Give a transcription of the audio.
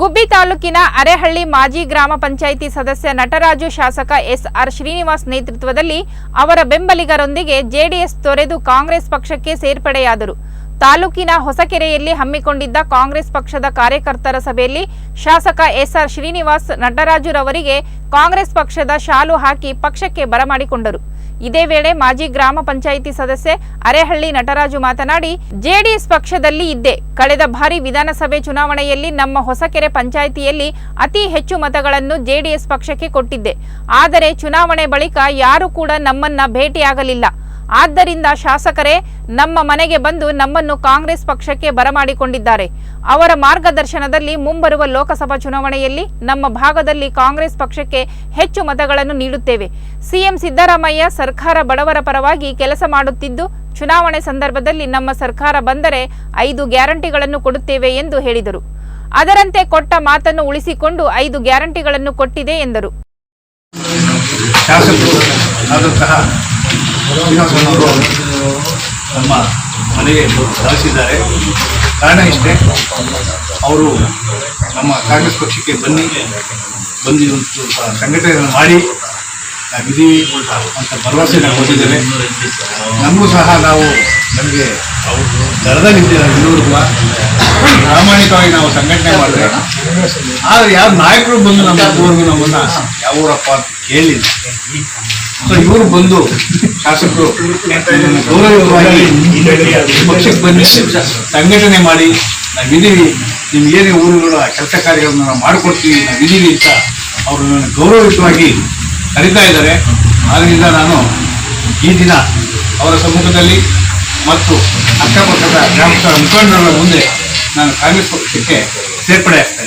ಗುಬ್ಬಿ ತಾಲೂಕಿನ ಅರೆಹಳ್ಳಿ ಮಾಜಿ ಗ್ರಾಮ ಪಂಚಾಯಿತಿ ಸದಸ್ಯ ನಟರಾಜು ಶಾಸಕ ಎಸ್ಆರ್ ಶ್ರೀನಿವಾಸ್ ನೇತೃತ್ವದಲ್ಲಿ ಅವರ ಬೆಂಬಲಿಗರೊಂದಿಗೆ ಜೆಡಿಎಸ್ ತೊರೆದು ಕಾಂಗ್ರೆಸ್ ಪಕ್ಷಕ್ಕೆ ಸೇರ್ಪಡೆಯಾದರು. ತಾಲೂಕಿನ ಹೊಸಕೆರೆಯಲ್ಲಿ ಹಮ್ಮಿಕೊಂಡಿದ್ದ ಕಾಂಗ್ರೆಸ್ ಪಕ್ಷದ ಕಾರ್ಯಕರ್ತರ ಸಭೆಯಲ್ಲಿ ಶಾಸಕ ಎಸ್ಆರ್ ಶ್ರೀನಿವಾಸ್ ನಟರಾಜುರವರಿಗೆ ಕಾಂಗ್ರೆಸ್ ಪಕ್ಷದ ಶಾಲು ಹಾಕಿ ಪಕ್ಷಕ್ಕೆ ಬರಮಾಡಿಕೊಂಡರು. ಇದೇ ವೇಳೆ ಮಾಜಿ ಗ್ರಾಮ ಪಂಚಾಯಿತಿ ಸದಸ್ಯೆ ಅರೆಹಳ್ಳಿ ನಟರಾಜು ಮಾತನಾಡಿ, ಜೆಡಿಎಸ್ ಪಕ್ಷದಲ್ಲಿ ಇದ್ದೆ ಕಳೆದ ಬಾರಿ ವಿಧಾನಸಭೆ ಚುನಾವಣೆಯಲ್ಲಿ ನಮ್ಮ ಹೊಸಕೆರೆ ಪಂಚಾಯಿತಿಯಲ್ಲಿ ಅತಿ ಹೆಚ್ಚು ಮತಗಳನ್ನು ಜೆಡಿಎಸ್ ಪಕ್ಷಕ್ಕೆ ಕೊಟ್ಟಿದ್ದೆ. ಆದರೆ ಚುನಾವಣೆ ಬಳಿಕ ಯಾರೂ ಕೂಡ ನಮ್ಮನ್ನ ಭೇಟಿಯಾಗಲಿಲ್ಲ. ಆದ್ದರಿಂದ ಶಾಸಕರೇ, ನಮ್ಮ ಮನೆಗೆ ಬಂದು ನಮ್ಮನ್ನು ಕಾಂಗ್ರೆಸ್ ಪಕ್ಷಕ್ಕೆ ಬರಮಾಡಿಕೊಂಡಿದ್ದಾರೆ. ಅವರ ಮಾರ್ಗದರ್ಶನದಲ್ಲಿ ಮುಂಬರುವ ಲೋಕಸಭಾ ಚುನಾವಣೆಯಲ್ಲಿ ನಮ್ಮ ಭಾಗದಲ್ಲಿ ಕಾಂಗ್ರೆಸ್ ಪಕ್ಷಕ್ಕೆ ಹೆಚ್ಚು ಮತಗಳನ್ನು ನೀಡುತ್ತೇವೆ. ಸಿಎಂ ಸಿದ್ದರಾಮಯ್ಯ ಸರ್ಕಾರ ಬಡವರ ಪರವಾಗಿ ಕೆಲಸ ಮಾಡುತ್ತಿದ್ದು, ಚುನಾವಣೆ ಸಂದರ್ಭದಲ್ಲಿ ನಮ್ಮ ಸರ್ಕಾರ ಬಂದರೆ ಐದು ಗ್ಯಾರಂಟಿಗಳನ್ನು ಕೊಡುತ್ತೇವೆ ಎಂದು ಹೇಳಿದರು. ಅದರಂತೆ ಕೊಟ್ಟ ಮಾತನ್ನು ಉಳಿಸಿಕೊಂಡು ಐದು ಗ್ಯಾರಂಟಿಗಳನ್ನು ಕೊಟ್ಟಿದೆ ಎಂದರು. ನಮ್ಮ ಮನೆಗೆ ಧಾವಿಸಿದ್ದಾರೆ ಕಾರಣ ಇಷ್ಟೇ, ಅವರು ನಮ್ಮ ಕಾಂಗ್ರೆಸ್ ಪಕ್ಷಕ್ಕೆ ಬನ್ನಿ ಬಂದು ಒಂದು ಸ್ವಲ್ಪ ಸಂಘಟನೆಯನ್ನು ಮಾಡಿ ನಾವಿದ್ದೀವಿ ಅಂತ ಭರವಸೆ ನಾವು ಕೊಟ್ಟಿದ್ದೇವೆ. ನಮಗೂ ಸಹ ನಾವು ನಮಗೆ ಅವರು ನಾವು ಇನ್ನೂರು ಪ್ರಾಮಾಣಿಕವಾಗಿ ನಾವು ಸಂಘಟನೆ ಮಾಡಿದ್ರೆ, ಆದರೆ ಯಾರು ನಾಯಕರು ಬಂದು ನಮ್ಮ ದೂರ ನಮ್ಮನ್ನು ಯಾವ ಯಾವೂರಪ್ಪ ಅಂತ ಕೇಳಿಲ್ಲ. ಸೊ ಇವರು ಬಂದು ಶಾಸಕರು ಗೌರವವಾಗಿ ಪಕ್ಷಕ್ಕೆ ಬಂದು ಸಂಘಟನೆ ಮಾಡಿ ನಾವಿದ್ದೀವಿ ನಿಮ್ಗೆ ಏನೇ ಊರುಗಳ ಕೆಲಸ ಕಾರ್ಯಗಳನ್ನ ನಾವು ಮಾಡಿಕೊಡ್ತೀವಿ ನಾವಿದ್ದೀವಿ ಅಂತ ಅವರು ನನ್ನ ಗೌರವಯುತವಾಗಿ ಕರಿತಾ ಇದ್ದಾರೆ. ಆದ್ದರಿಂದ ನಾನು ಈ ದಿನ ಅವರ ಸಮ್ಮುಖದಲ್ಲಿ ಮತ್ತು ಅಕ್ಕಪಕ್ಕದ ಗ್ರಾಮಸ್ಥರ ಮುಖಂಡರ ಮುಂದೆ ನಾನು ಕಾಂಗ್ರೆಸ್ ಪಕ್ಷಕ್ಕೆ ಸೇರ್ಪಡೆ ಆಗ್ತಾ